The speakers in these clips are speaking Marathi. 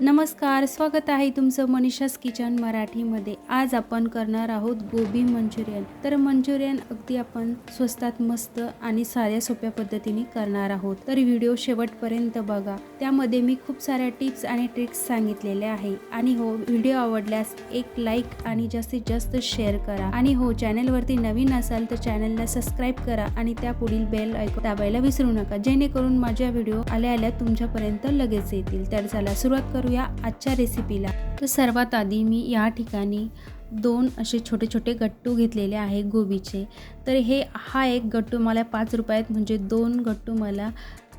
नमस्कार स्वागत आहे तुमचं मनीषास किचन मराठीमध्ये. आज आपण करणार आहोत गोबी मंचुरियन. तर मंचुरियन अगदी आपण स्वस्तात मस्त आणि साध्या सोप्या पद्धतीने करणार आहोत. तर व्हिडिओ शेवटपर्यंत बघा. त्यामध्ये मी खूप साऱ्या टिप्स आणि ट्रिक्स सांगितलेल्या आहे. आणि हो व्हिडिओ आवडल्यास एक लाईक आणि जास्तीत जास्त शेअर करा. आणि हो चॅनलवरती नवीन असाल तर चॅनलला सबस्क्राईब करा आणि त्या पुढील बेल ऐकून दाबायला विसरू नका. जेणेकरून माझ्या व्हिडिओ आल्या आल्या तुमच्यापर्यंत लगेच येतील. तर चला सुरुवात करू करूया आजच्या रेसिपीला तर सर्वात आधी मी या ठिकाणी दोन असे छोटे छोटे गट्टू घेतलेले आहे गोबीचे. तर हे हा एक गट्टू मला पाच रुपयात म्हणजे दोन गट्टू मला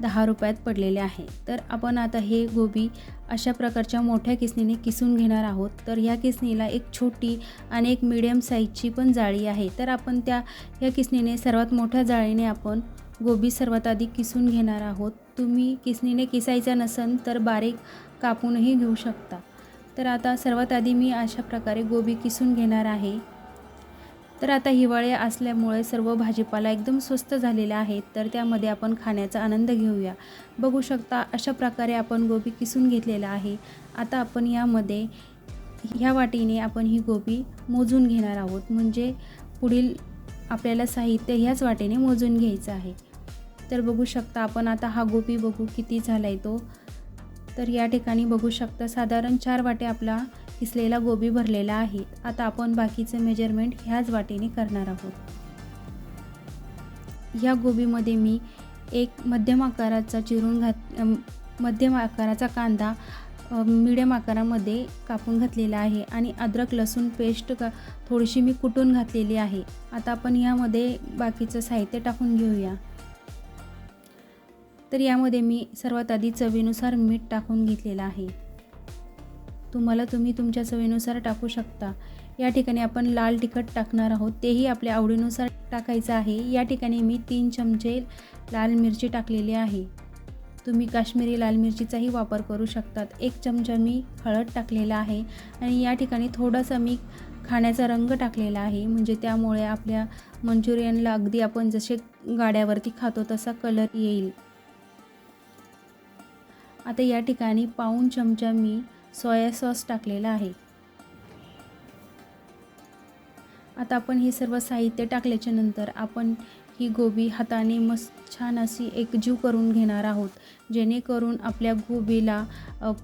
दहा रुपयात पडलेले आहे. तर आपण आता हे गोबी अशा प्रकारच्या मोठ्या किसणीने किसून घेणार आहोत. तर ह्या किसणीला एक छोटी आणि एक मिडियम साईजची पण जाळी आहे. तर आपण त्या ह्या किसणीने सर्वात मोठ्या जाळीने आपण गोबी सर्वात आधी किसून घेणार आहोत. तुम्ही किसणीने किसायचा नसन तर बारीक कापूनही घेऊ शकता. तर आता सर्वात आधी मी अशा प्रकारे गोबी किसून घेणार आहे. तर आता हिवाळे असल्यामुळे सर्व भाजीपाला एकदम स्वस्त झालेला आहे तर त्यामध्ये आपण खाण्याचा आनंद घेऊया. बघू शकता अशा प्रकारे आपण गोबी किसून घेतलेला आहे. आता आपण यामध्ये ह्या वाटीने आपण ही गोबी मोजून घेणार आहोत. म्हणजे पुढील आपल्याला साहित्य ह्याच वाटेने मोजून घ्यायचं आहे. तर बघू शकता आपण आता हा गोबी बघू किती झाला आहे तो. तर या ठिकाणी बघू शकता साधारण चार वाटे आपला किसलेला गोबी भरलेला आहे. आता आपण बाकीचं मेजरमेंट ह्याच वाटेने करणार आहोत. ह्या गोबीमध्ये मी एक मध्यम आकाराचा चिरून घात मध्यम आकाराचा कांदा मिडियम आकारामध्ये कापून घातलेला आहे आणि अद्रक लसूण पेस्ट का थोडीशी मी कुटून घातलेली आहे. आता आपण यामध्ये बाकीचं साहित्य टाकून घेऊया. तर यामध्ये मी सर्वात आधी चवीनुसार मीठ टाकून घेतलेलं आहे. तुम्हाला तुम्ही तुमच्या चवीनुसार टाकू शकता. या ठिकाणी आपण लाल तिखट टाकणार आहोत. तेही आपल्या आवडीनुसार टाकायचं आहे. या ठिकाणी मी तीन चमचे लाल मिरची टाकलेली आहे. तुम्ही काश्मीरी लाल मिरचीचाही वापर करू शकतात. एक चमचा मी हळद टाकलेला आहे आणि या ठिकाणी थोडासा मी खाण्याचा रंग टाकलेला आहे. म्हणजे त्यामुळे आपल्या मंचुरियनला अगदी आपण जसे गाड्यावरती खातो तसा कलर येईल. आता या ठिकाणी पाऊन चमचा मी सोया सॉस टाकलेला आहे. आता आपण हे सर्व साहित्य टाकल्याच्या नंतर आपण ही गोबी हाताने मस्त छान अशी एकजीव करून घेणार आहोत. जेणेकरून आपल्या गोबीला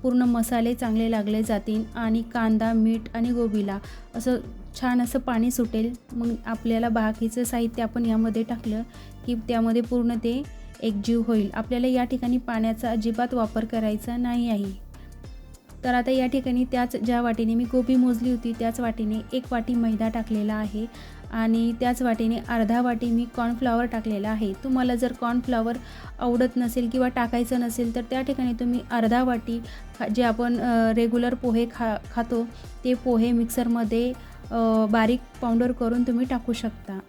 पूर्ण मसाले चांगले लागले जातील आणि कांदा मीठ आणि गोबीला असं छान असं पाणी सुटेल. मग आपल्याला बाकीचं साहित्य आपण यामध्ये टाकलं की त्यामध्ये पूर्ण ते एकजीव होईल. आपल्याला या ठिकाणी पाण्याचा अजिबात वापर करायचा नाही आहे. तर आता या ठिकाणी त्याच ज्या वाटीने मी गोबी मोजली होती त्याच वाटीने एक वाटी मैदा टाकलेला आहे आणि त्याच वाटीने अर्धा वाटी मी कॉर्नफ्लावर टाकलेला आहे. तुम्हाला जर कॉर्नफ्लावर आवडत नसेल किंवा टाकायचं नसेल तर त्या ठिकाणी तुम्ही अर्धा वाटी खा जे आपण रेग्युलर पोहे खा खातो ते पोहे मिक्सरमध्ये बारीक पावडर करून तुम्ही टाकू शकता.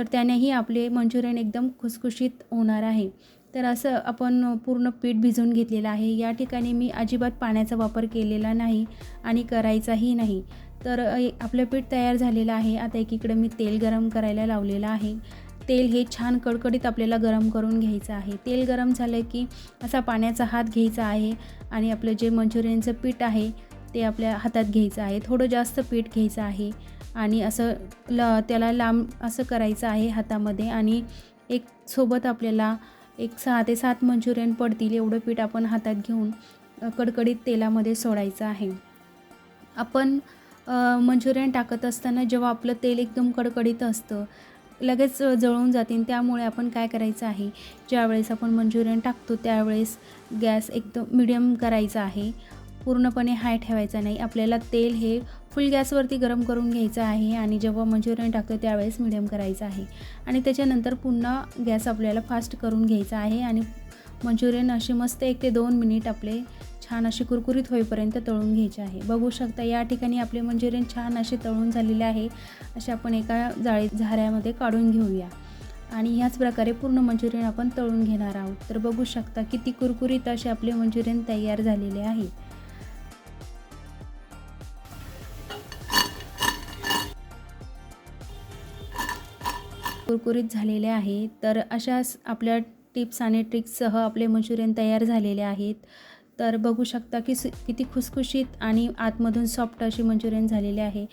तर त्यानेही आपले मंचुरियन एकदम खुसखुशीत होणार आहे. तर असं आपण पूर्ण पीठ भिजवून घेतलेलं आहे. या ठिकाणी मी अजिबात पाण्याचा वापर केलेला नाही आणि करायचाही नाही. तर आपलं पीठ तयार झालेलं आहे. आता एकीकडे मी तेल गरम करायला लावलेलं आहे. तेल हे छान कडकडीत आपल्याला गरम करून घ्यायचं आहे. तेल गरम झालं की असा पाण्याचा हात घ्यायचा आहे आणि आपलं जे मंचुरियनचं पीठ आहे ते आपल्या हातात घ्यायचं आहे. थोडं जास्त पीठ घ्यायचं आहे. आणि असं ल त्याला लांब असं करायचं आहे हातामध्ये आणि एक सोबत आपल्याला एक सहा ते सात मंचुरियन पडतील एवढं पीठ आपण हातात घेऊन कडकडीत तेलामध्ये सोडायचं आहे. आपण मंचुरियन टाकत असताना जेव्हा आपलं तेल एकदम कडकडीत असतं लगेच जळून जातील त्यामुळे आपण काय करायचं आहे ज्यावेळेस आपण मंचुरियन टाकतो त्यावेळेस गॅस एकदम मिडियम करायचा आहे. पूर्णपणे हाय ठेवायचा नाही. आपल्याला तेल हे फुल गॅसवरती गरम करून घ्यायचं आहे आणि जेव्हा मंचुरियन टाकतो त्यावेळेस मिडियम करायचं आहे. आणि त्याच्यानंतर पुन्हा गॅस आपल्याला फास्ट करून घ्यायचा आहे आणि मंचुरियन असे मस्त एक ते दोन मिनिट आपले छान असे कुरकुरीत होईपर्यंत तळून घ्यायचे आहे. बघू शकता या ठिकाणी आपले मंचुरियन छान असे तळून झालेले आहे. असे आपण एका जाळी झाऱ्यामध्ये काढून घेऊया. आणि ह्याच प्रकारे पूर्ण मंचुरियन आपण तळून घेणार आहोत. तर बघू शकता किती कुरकुरीत असे आपले मंचुरियन तयार झालेले आहे. कुरकुरीत झालेले आहे तर अशाच आपल्या टिप्स आणि ट्रिक्ससह आपले मंचुरियन तयार झालेले आहेत. तर बघू शकता की सु किती खुसखुशीत आणि आतमधून सॉफ्ट अशी मंचुरियन झालेली आहे.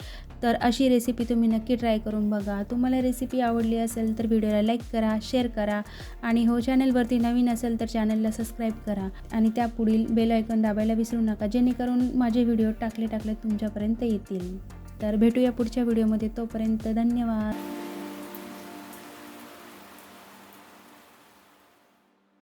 तर अशी रेसिपी तुम्ही नक्की ट्राय करून बघा. तुम्हाला रेसिपी आवडली असेल तर व्हिडिओला लाईक करा शेअर करा आणि हो चॅनलवरती नवीन असेल तर चॅनलला सबस्क्राईब करा. आणि त्या पुढील बेल आयकॉन दाबायला विसरू नका जेणेकरून माझे व्हिडिओ टाकले टाकले तुमच्यापर्यंत येतील. तर भेटूया पुढच्या व्हिडिओमध्ये तोपर्यंत धन्यवाद.